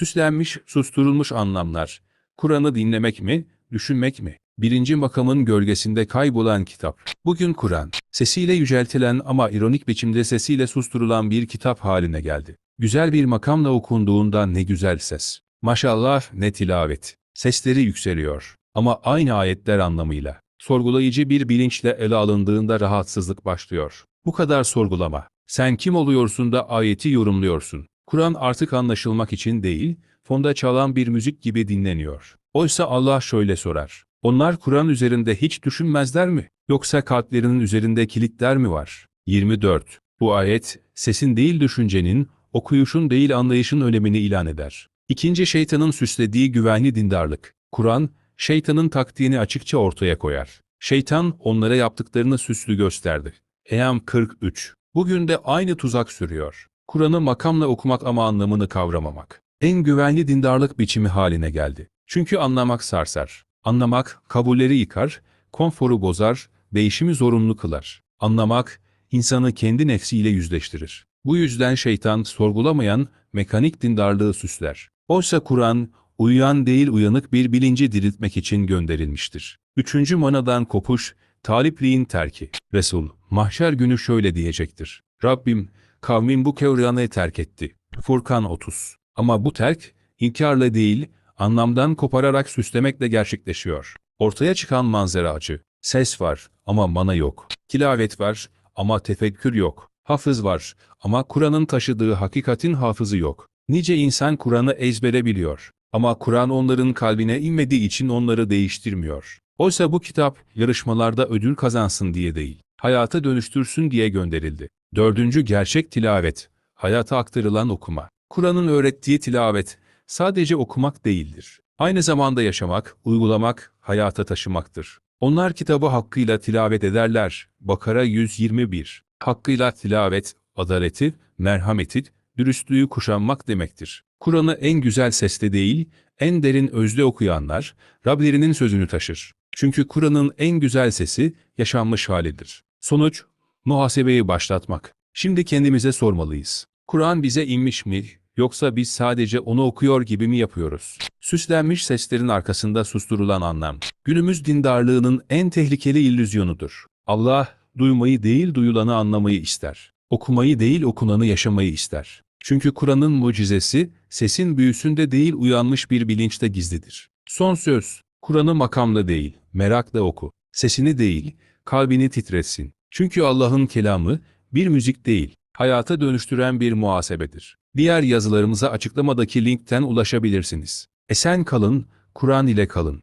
Süslenmiş, susturulmuş anlamlar. Kur'an'ı dinlemek mi, düşünmek mi? Birinci makamın gölgesinde kaybolan kitap. Bugün Kur'an, sesiyle yüceltilen ama ironik biçimde sesiyle susturulan bir kitap haline geldi. Güzel bir makamla okunduğunda ne güzel ses. Maşallah ne tilavet. Sesleri yükseliyor. Ama aynı ayetler anlamıyla. Sorgulayıcı bir bilinçle ele alındığında rahatsızlık başlıyor. Bu kadar sorgulama. Sen kim oluyorsun da ayeti yorumluyorsun. Kur'an artık anlaşılmak için değil, fonda çalan bir müzik gibi dinleniyor. Oysa Allah şöyle sorar. Onlar Kur'an üzerinde hiç düşünmezler mi? Yoksa kalplerinin üzerinde kilitler mi var? 24. Bu ayet, sesin değil düşüncenin, okuyuşun değil anlayışın önemini ilan eder. İkinci şeytanın süslediği güvenli dindarlık. Kur'an, şeytanın taktiğini açıkça ortaya koyar. Şeytan onlara yaptıklarını süslü gösterdi. Eyam 43. Bugün de aynı tuzak sürüyor. Kur'an'ı makamla okumak ama anlamını kavramamak. En güvenli dindarlık biçimi haline geldi. Çünkü anlamak sarsar. Anlamak, kabulleri yıkar, konforu bozar, değişimi zorunlu kılar. Anlamak, insanı kendi nefsiyle yüzleştirir. Bu yüzden şeytan sorgulamayan, mekanik dindarlığı süsler. Oysa Kur'an, uyuyan değil uyanık bir bilinci diriltmek için gönderilmiştir. Üçüncü manadan kopuş, talipliğin terki. Resul, mahşer günü şöyle diyecektir. Rabbim, kavmin bu kevranı terk etti. Furkan 30. Ama bu terk, inkarla değil, anlamdan kopararak süslemekle gerçekleşiyor. Ortaya çıkan manzara acı. Ses var ama mana yok. Tilavet var ama tefekkür yok. Hafız var ama Kur'an'ın taşıdığı hakikatin hafızı yok. Nice insan Kur'an'ı ezbere biliyor. Ama Kur'an onların kalbine inmediği için onları değiştirmiyor. Oysa bu kitap yarışmalarda ödül kazansın diye değil, hayata dönüştürsün diye gönderildi. Dördüncü gerçek tilavet, hayata aktarılan okuma. Kur'an'ın öğrettiği tilavet, sadece okumak değildir. Aynı zamanda yaşamak, uygulamak, hayata taşımaktır. Onlar kitabı hakkıyla tilavet ederler. Bakara 121. Hakkıyla tilavet, adaleti, merhameti, dürüstlüğü kuşanmak demektir. Kur'an'ı en güzel sesle değil, en derin özle okuyanlar, Rablerinin sözünü taşır. Çünkü Kur'an'ın en güzel sesi, yaşanmış halidir. Sonuç, muhasebeyi başlatmak. Şimdi kendimize sormalıyız. Kur'an bize inmiş mi, yoksa biz sadece onu okuyor gibi mi yapıyoruz? Süslenmiş seslerin arkasında susturulan anlam. Günümüz dindarlığının en tehlikeli illüzyonudur. Allah, duymayı değil duyulanı anlamayı ister. Okumayı değil okunanı yaşamayı ister. Çünkü Kur'an'ın mucizesi, sesin büyüsünde değil uyanmış bir bilinçte gizlidir. Son söz, Kur'an'ı makamla değil, merakla oku. Sesini değil, kalbini titretsin. Çünkü Allah'ın kelamı, bir müzik değil, hayata dönüştüren bir muhasebedir. Diğer yazılarımıza açıklamadaki linkten ulaşabilirsiniz. Esen kalın, Kur'an ile kalın.